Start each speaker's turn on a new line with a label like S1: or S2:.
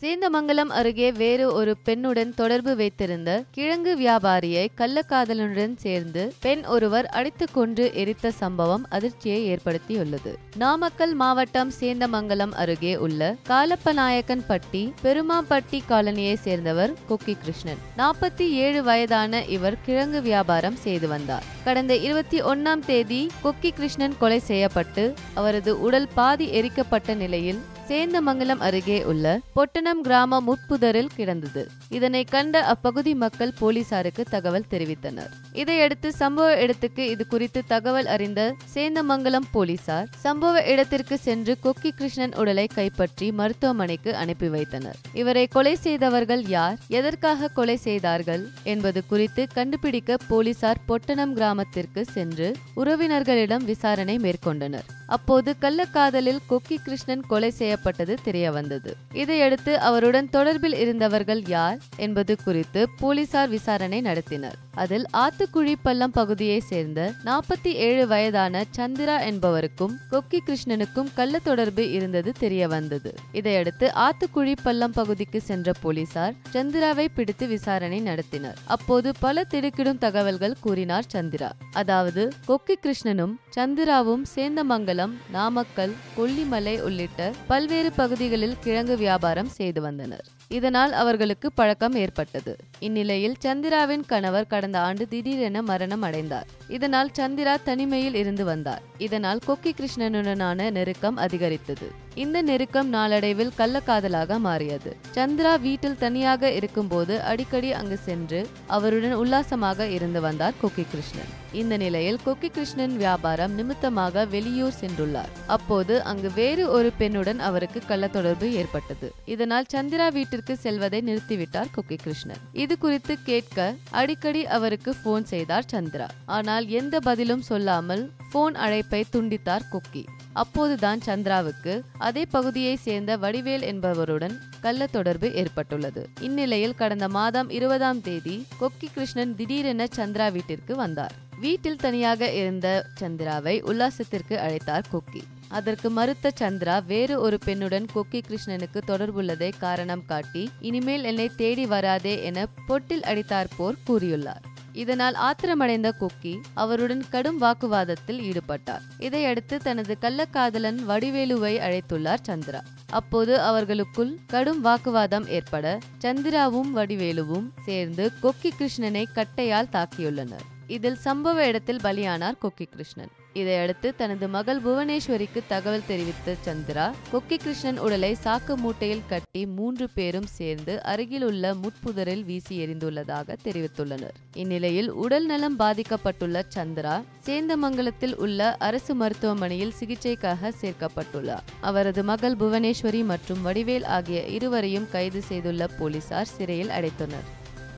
S1: சேந்தமங்கலம் அருகே வேறு ஒரு பெண்ணுடன் தொடர்பு வைத்திருந்த கிழங்கு வியாபாரியை கள்ளக்காதலனுடன் சேர்ந்து பெண் ஒருவர் அடித்து கொன்று எரித்த சம்பவம் அதிர்ச்சியை ஏற்படுத்தியுள்ளது நாமக்கல் மாவட்டம் சேந்தமங்கலம் அருகே உள்ள காலப்பநாயக்கன்பட்டி பெருமாம்பட்டி காலனியை சேர்ந்தவர் கொக்கி கிருஷ்ணன் நாற்பத்தி ஏழு வயதான இவர் கிழங்கு வியாபாரம் செய்து வந்தார் கடந்த இருபத்தி ஒன்னாம் தேதி கொக்கி கிருஷ்ணன் கொலை செய்யப்பட்டு அவரது உடல் பாதி எரிக்கப்பட்ட நிலையில் சேந்தமங்கலம் அருகே உள்ள பொட்டணம் கிராம முட்புதரில் கிடந்தது இதனை கண்ட அப்பகுதி மக்கள் போலீசாருக்கு தகவல் தெரிவித்தனர் இதையடுத்து சம்பவ இடத்துக்கு இது குறித்து தகவல் அறிந்த சேந்தமங்கலம் போலீசார் சம்பவ இடத்திற்கு சென்று கொக்கி கிருஷ்ணன் உடலை கைப்பற்றி மருத்துவமனைக்கு அனுப்பி வைத்தனர் இவரை கொலை செய்தவர்கள் யார் எதற்காக கொலை செய்தார்கள் என்பது குறித்து கண்டுபிடிக்க போலீசார் பொட்டணம் கிராமத்திற்கு சென்று உறவினர்களிடம் விசாரணை மேற்கொண்டனர் அப்போது கள்ளக்காதலில் கொக்கி கிருஷ்ணன் கொலை செய்யப்பட்டது தெரிய வந்தது இதையடுத்து அவருடன் தொடர்பில் இருந்தவர்கள் யார் என்பது குறித்து போலீசார் விசாரணை நடத்தினர் அதில் ஆத்துக்குழி பள்ளம் பகுதியை சேர்ந்த நாற்பத்தி ஏழு வயதான சந்திரா என்பவருக்கும் கொக்கி கிருஷ்ணனுக்கும் கள்ள தொடர்பு இருந்தது தெரிய வந்தது இதையடுத்து ஆத்துக்குழி பள்ளம் பகுதிக்கு சென்ற போலீசார் சந்திராவை பிடித்து விசாரணை நடத்தினர் அப்போது பல திடுக்கிடும் தகவல்கள் கூறினார் சந்திரா அதாவது கொக்கி கிருஷ்ணனும் சந்திராவும் சேந்தமங்கலம் நாமக்கல் கொல்லிமலை உள்ளிட்ட பல்வேறு பகுதிகளில் கிழங்கு வியாபாரம் செய்து வந்தனர் இதனால் அவர்களுக்கு பழக்கம் ஏற்பட்டது இந்நிலையில் சந்திராவின் கணவர் கடந்த ஆண்டு திடீரென மரணம் அடைந்தார் இதனால் சந்திரா தனிமையில் இருந்து வந்தார் இதனால் கொக்கி கிருஷ்ணனுடனான நெருக்கம் அதிகரித்தது இந்த நெருக்கம் நாளடைவில் கள்ளக்காதலாக மாறியது சந்திரா வீட்டில் தனியாக இருக்கும்போது அடிக்கடி அங்கு சென்று அவருடன் உல்லாசமாக இருந்து வந்தார் கொக்கி கிருஷ்ணன் இந்த நிலையில் கொக்கி கிருஷ்ணன் வியாபாரம் நிமித்தமாக வெளியூர் சென்றுள்ளார் அப்போது அங்கு வேறு ஒரு பெண்ணுடன் அவருக்கு கள்ள தொடர்பு ஏற்பட்டது இதனால் சந்திரா வீட்டிற்கு செல்வதை நிறுத்திவிட்டார் கொக்கி கிருஷ்ணன் இது குறித்து கேட்க அடிக்கடி அவருக்கு போன் செய்தார் சந்திரா ஆனால் எந்த பதிலும் சொல்லாமல் போன் அழைப்பை துண்டித்தார் கொக்கி அப்போதுதான் சந்திராவுக்கு அதே பகுதியை சேர்ந்த வடிவேல் என்பவருடன் கள்ள தொடர்பு ஏற்பட்டுள்ளது இந்நிலையில் கடந்த மாதம் இருபதாம் தேதி கொக்கி கிருஷ்ணன் திடீரென சந்திரா வீட்டிற்கு வந்தார் வீட்டில் தனியாக இருந்த சந்திராவை உல்லாசத்திற்கு அழைத்தார் கொக்கி அதற்கு மறுத்த சந்திரா வேறு ஒரு பெண்ணுடன் கொக்கி கிருஷ்ணனுக்கு தொடர்புள்ளதை காரணம் காட்டி இனிமேல் என்னை தேடி வராதே என பொட்டில் போர் கூறியுள்ளார் இதனால் ஆத்திரமடைந்த கொக்கி அவருடன் கடும் வாக்குவாதத்தில் ஈடுபட்டார் இதையடுத்து தனது கள்ளக்காதலன் வடிவேலுவை அழைத்துள்ளார் சந்திரா அப்போது அவர்களுக்குள் கடும் வாக்குவாதம் ஏற்பட சந்திராவும் வடிவேலுவும் சேர்ந்து கொக்கி கிருஷ்ணனை கட்டையால் தாக்கியுள்ளனர் இதில் சம்பவ இடத்தில் பலியானார் கொக்கி கிருஷ்ணன் இதையடுத்து தனது மகள் புவனேஸ்வரிக்கு தகவல் தெரிவித்த சந்திரா கொக்கி கிருஷ்ணன் உடலை சாக்கு மூட்டையில் கட்டி மூன்று பேரும் சேர்ந்து அருகிலுள்ள முட்புதரில் வீசி எறிந்துள்ளதாக தெரிவித்துள்ளனர் இந்நிலையில் உடல் நலம் பாதிக்கப்பட்டுள்ள சந்திரா சேந்தமங்கலத்தில் உள்ள அரசு மருத்துவமனையில் சிகிச்சைக்காக சேர்க்கப்பட்டுள்ளார் அவரது மகள் புவனேஸ்வரி மற்றும் வடிவேல் ஆகிய இருவரையும் கைது செய்துள்ள போலீசார் சிறையில் அடைத்தனர்